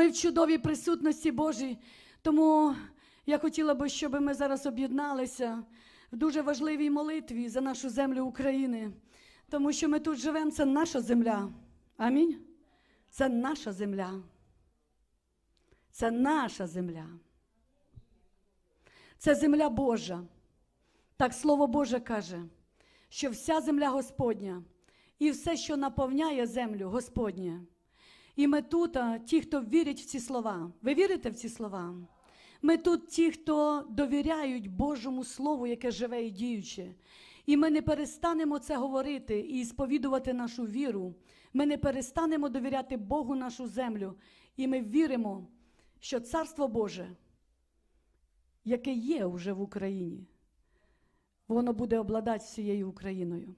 Ми в чудовій присутності Божій. Тому я хотіла би, щоб ми зараз об'єдналися в дуже важливій молитві за нашу землю України. Тому що ми тут живемо, це наша земля. Амінь. Це наша земля. Це наша земля. Це земля Божа. Так Слово Боже каже, що вся земля Господня і все, що наповняє землю, Господнє. І ми тут, ті, хто вірять в ці слова. Ви вірите в ці слова? Ми тут ті, хто довіряють Божому Слову, яке живе і діюче. І ми не перестанемо це говорити і сповідувати нашу віру. Ми не перестанемо довіряти Богу нашу землю. І ми віримо, що Царство Боже, яке є вже в Україні, воно буде обладати всією Україною.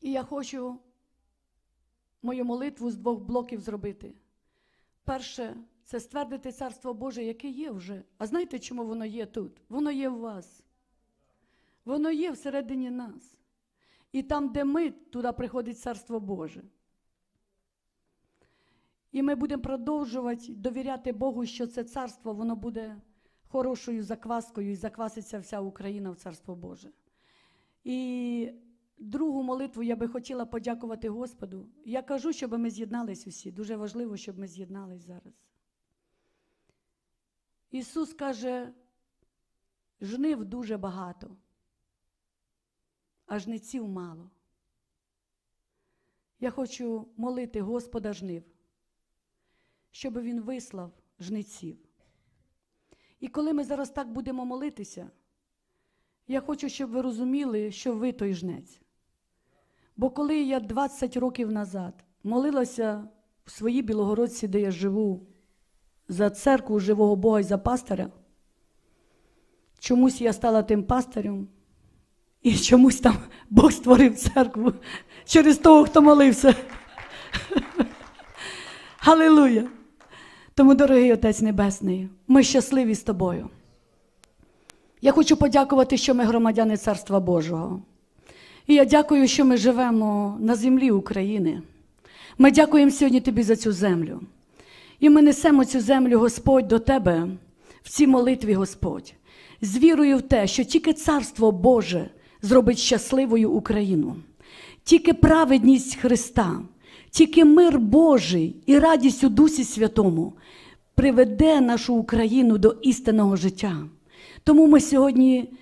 І я хочу мою молитву з двох блоків зробити. Перше, це ствердити Царство Боже, яке є вже. А знаєте, чому воно є тут? Воно є в вас. Воно є всередині нас. І там, де ми, туди приходить Царство Боже. І ми будемо продовжувати довіряти Богу, що це царство, воно буде хорошою закваскою і закваситься вся Україна в Царство Боже. І молитву я би хотіла подякувати Господу. Я кажу, щоб ми з'єднались усі. Дуже важливо, щоб ми з'єднались зараз. Ісус каже, жнив дуже багато, а жнеців мало. Я хочу молити Господа жнив, щоб Він вислав жнеців. І коли ми зараз так будемо молитися, я хочу, щоб ви розуміли, що ви той жнець. Бо коли я 20 років назад молилася в своїй Білогородці, де я живу, за церкву живого Бога і за пастиря, чомусь я стала тим пастирем, і чомусь там Бог створив церкву через того, хто молився. Халилуя! Тому, дорогий Отець Небесний, ми щасливі з тобою. Я хочу подякувати, що ми громадяни Царства Божого. І я дякую, що ми живемо на землі України. Ми дякуємо сьогодні тобі за цю землю. І ми несемо цю землю, Господь, до тебе в цій молитві, Господь, з вірою в те, що тільки Царство Боже зробить щасливою Україну, тільки праведність Христа, тільки мир Божий і радість у Дусі Святому приведе нашу Україну до істинного життя. Тому ми сьогодні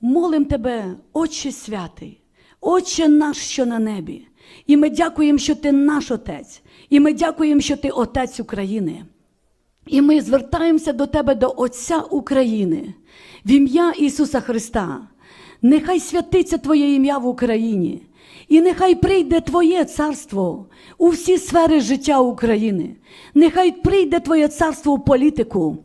молимо Тебе, Отче святий, Отче наш, що на небі. І ми дякуємо, що Ти наш Отець, і ми дякуємо, що Ти Отець України. І ми звертаємося до Тебе, до Отця України, в ім'я Ісуса Христа. Нехай святиться Твоє ім'я в Україні, і нехай прийде Твоє царство у всі сфери життя України. Нехай прийде Твоє царство у політику,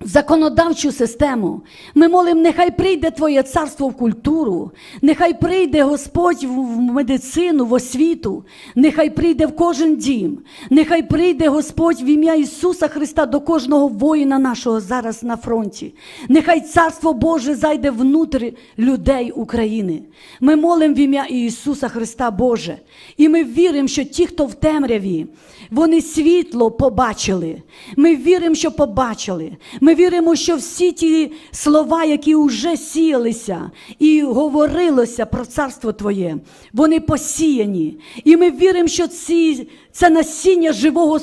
законодавчу систему. Ми молимо, нехай прийде Твоє царство в культуру, нехай прийде Господь в медицину, в освіту, нехай прийде в кожен дім, нехай прийде Господь в ім'я Ісуса Христа до кожного воїна нашого зараз на фронті. Нехай Царство Боже зайде внутрі людей України. Ми молимо в ім'я Ісуса Христа Боже. І ми віримо, що ті, хто в темряві, вони світло побачили. Ми віримо, що побачили. Ми віримо, що всі ті слова, які вже сіялися і говорилося про царство Твоє, вони посіяні. І ми віримо, що ці, це насіння живого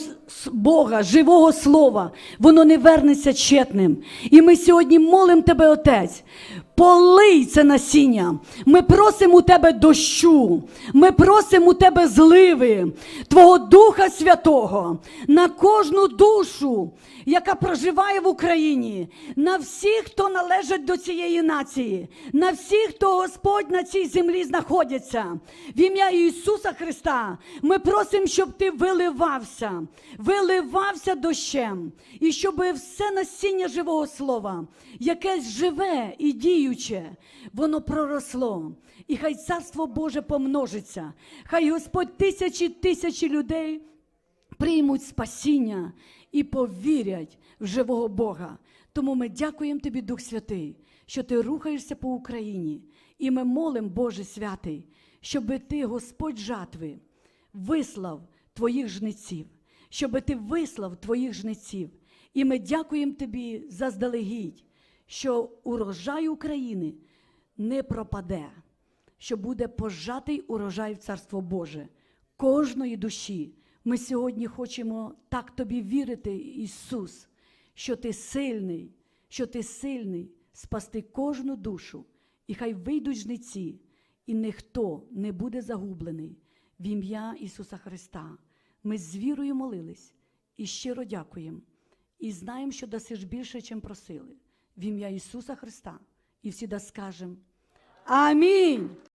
Бога, живого слова, воно не вернеться четним. І ми сьогодні молимо Тебе, Отець. Полий це насіння. Ми просимо у тебе дощу. Ми просимо у тебе зливи, Твого Духа Святого на кожну душу, яка проживає в Україні, на всіх, хто належить до цієї нації, на всіх, хто Господь на цій землі знаходиться. В ім'я Ісуса Христа ми просимо, щоб ти виливався, виливався дощем, і щоб все насіння живого слова, яке живе і діюче, воно проросло. І хай царство Боже помножиться. Хай Господь тисячі тисячі людей приймуть спасіння і повірять в живого Бога. Тому ми дякуємо тобі, Дух Святий, що ти рухаєшся по Україні. І ми молимо, Боже святий, щоб ти, Господь жатви, вислав твоїх жнеців, щоб ти вислав твоїх жнеців. І ми дякуємо тобі заздалегідь, що урожай України не пропаде, що буде пожатий урожай в Царство Боже кожної душі. Ми сьогодні хочемо так тобі вірити, Ісус, що ти сильний, що ти сильний спасти кожну душу, і хай вийдуть жниці, і ніхто не буде загублений в ім'я Ісуса Христа. Ми з вірою молились і щиро дякуємо. І знаємо, що дасиш більше, чим просили. В ім'я Ісуса Христа. І всі да скажемо Амінь.